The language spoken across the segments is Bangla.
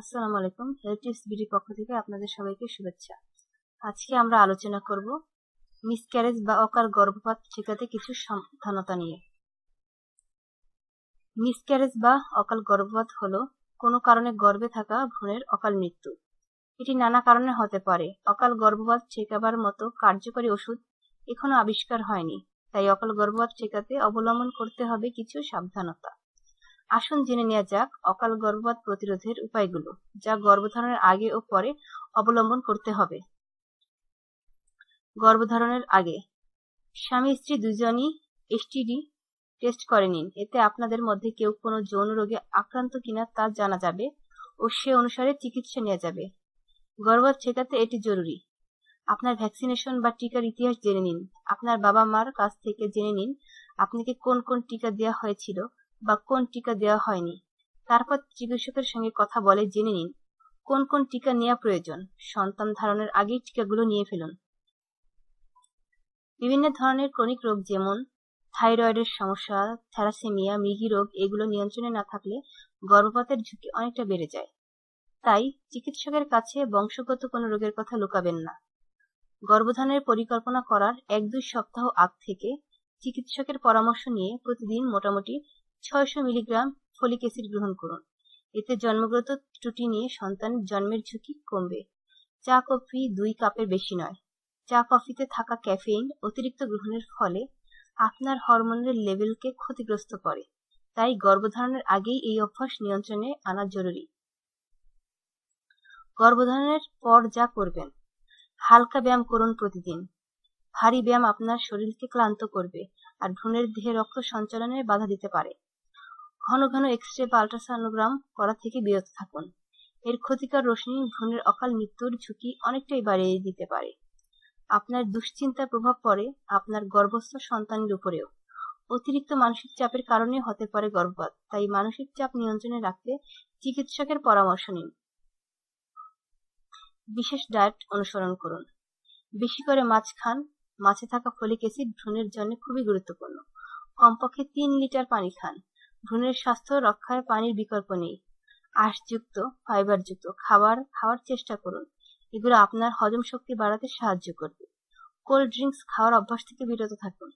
আসসালামু আলাইকুম হেলথ টিপস বিডির পক্ষ থেকে আপনাদের সবাইকে শুভেচ্ছা। আজকে আমরা আলোচনা করব মিসক্যারেজ বা অকাল গর্ভপাত ঠেকাতে কিছু সাবধানতা নিয়ে। মিসক্যারেজ বা অকাল গর্ভপাত হলো কোনো কারণে গর্ভে থাকা ভ্রূণের অকাল মৃত্যু। এটি নানা কারণে হতে পারে। অকাল গর্ভপাত ঠেকাবার মতো কার্যকরী ওষুধ এখনও আবিষ্কার হয়নি। তাই অকাল গর্ভপাত ঠেকাতে অবলম্বন করতে হবে কিছু সাবধানতা। আসুন জেনে নেওয়া যাক অকাল গর্ভপাত প্রতিরোধের উপায়গুলো, যা গর্ভধারণের আগে ও পরে অবলম্বন করতে হবে। গর্ভধারণের আগে, স্বামী স্ত্রী দুজনই এসটিডি টেস্ট করে নিন। এতে আপনাদের মধ্যে কেউ কোনো যৌন রোগে আক্রান্ত কিনা তা জানা যাবে ও সে অনুসারে চিকিৎসা নেওয়া যাবে। গর্ভপাত ঠেকাতে এটি জরুরি। আপনার ভ্যাকসিনেশন বা টিকার ইতিহাস জেনে নিন। আপনার বাবা মার কাছ থেকে জেনে নিন, আপনাকে কোন কোন টিকা দেওয়া হয়েছিল বা কোন টিকা দেওয়া হয়নি। তারপর চিকিৎসকের সঙ্গে কথা বলে জেনে নিন, কোন কোন টিকা নেওয়া প্রয়োজন। সন্তান ধারণের আগেই টিকাগুলো নিয়ে ফেলুন। বিভিন্ন ধরনের ক্রনিক রোগ যেমন থাইরয়েডের সমস্যা, থ্যালাসেমিয়া, মৃগী রোগ, এগুলো নিয়ন্ত্রণে না থাকলে গর্ভপাতের ঝুঁকি অনেকটা বেড়ে যায়। তাই চিকিৎসকের কাছে বংশগত কোনো রোগের কথা লুকাবেন না। গর্ভধানের পরিকল্পনা করার এক দুই সপ্তাহ আগ থেকে চিকিৎসকের পরামর্শ নিয়ে প্রতিদিন মোটামুটি ছয়শো মিলিগ্রাম ফলিক অ্যাসিড গ্রহণ করুন। এতে জন্মগত ত্রুটি নিয়ে সন্তানের জন্মের ঝুঁকি কমবে। চা, কফি দুই কাপের বেশি নয়। চা, কফিতে থাকা ক্যাফেইন অতিরিক্ত গ্রহণের ফলে আপনার হরমোনের লেভেলকে ক্ষতিগ্রস্ত করে। তাই গর্ভধারণের আগেই এই অভ্যাস নিয়ন্ত্রণে আনা জরুরি। গর্ভধারণের পর যা করবেন, হালকা ব্যায়াম করুন প্রতিদিন। ভারী ব্যায়াম আপনার শরীরকে ক্লান্ত করবে আর ভ্রূণের দেহে রক্ত সঞ্চালনে বাধা দিতে পারে। ঘন ঘন এক্স রে বা আল্ট্রাসনোগ্রাম করা থেকে বিরত থাকুন। এর ক্ষতিকর রশ্মি ভ্রূণের অকাল মৃত্যুর ঝুঁকি অনেকটাই বাড়িয়ে দিতে পারে। আপনার দুশ্চিন্তার প্রভাব পড়ে আপনার গর্ভস্থ সন্তানের উপরেও। অতিরিক্ত মানসিক চাপের কারণে হতে পারে গর্ভপাত, তাই মানসিক চাপ নিয়ন্ত্রণে রাখতে চিকিৎসকের পরামর্শ নিন। বিশেষ ডায়েট অনুসরণ করুন। বেশি করে মাছ খান। মাছে থাকা ফলিক অ্যাসিড ভ্রূণের জন্য খুবই গুরুত্বপূর্ণ। কমপক্ষে তিন লিটার পানি খান। ভ্রূণের স্বাস্থ্য রক্ষায় পানির বিকল্প নেই। আঁশযুক্ত ফাইবারযুক্ত খাবার খাওয়ার চেষ্টা করুন। এগুলো আপনার হজম শক্তি বাড়াতে সাহায্য করবে। কোল্ড ড্রিঙ্কস খাওয়ার অভ্যাস থেকে বিরত থাকুন।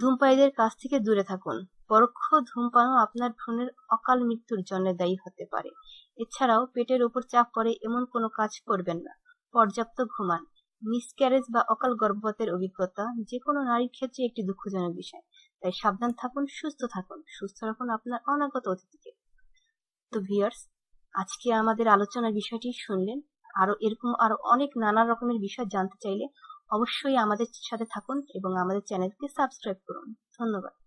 ধূমপায়ীদের কাছ থেকে দূরে থাকুন। পরোক্ষ ধূমপানও আপনার ভ্রূণের অকাল মৃত্যুর জন্য দায়ী হতে পারে। এছাড়াও পেটের উপর চাপ পড়ে এমন কোনো কাজ করবেন না। পর্যাপ্ত ঘুমান। মিসক্যারেজ বা অকাল গর্ভপাতের অভিজ্ঞতা যে কোনো নারীর ক্ষেত্রে একটি দুঃখজনক বিষয়। তাই সাবধান থাকুন, সুস্থ থাকুন। সুস্থ রাখুন আপনার অনাগত অতিথিকে। তো ভিয়ার্স আজকে আমাদের আলোচনার বিষয়টি শুনলেন। আরও এরকম আরও অনেক নানা রকমের বিষয় জানতে চাইলে অবশ্যই আমাদের সাথে থাকুন এবং আমাদের চ্যানেলকে সাবস্ক্রাইব করুন। ধন্যবাদ।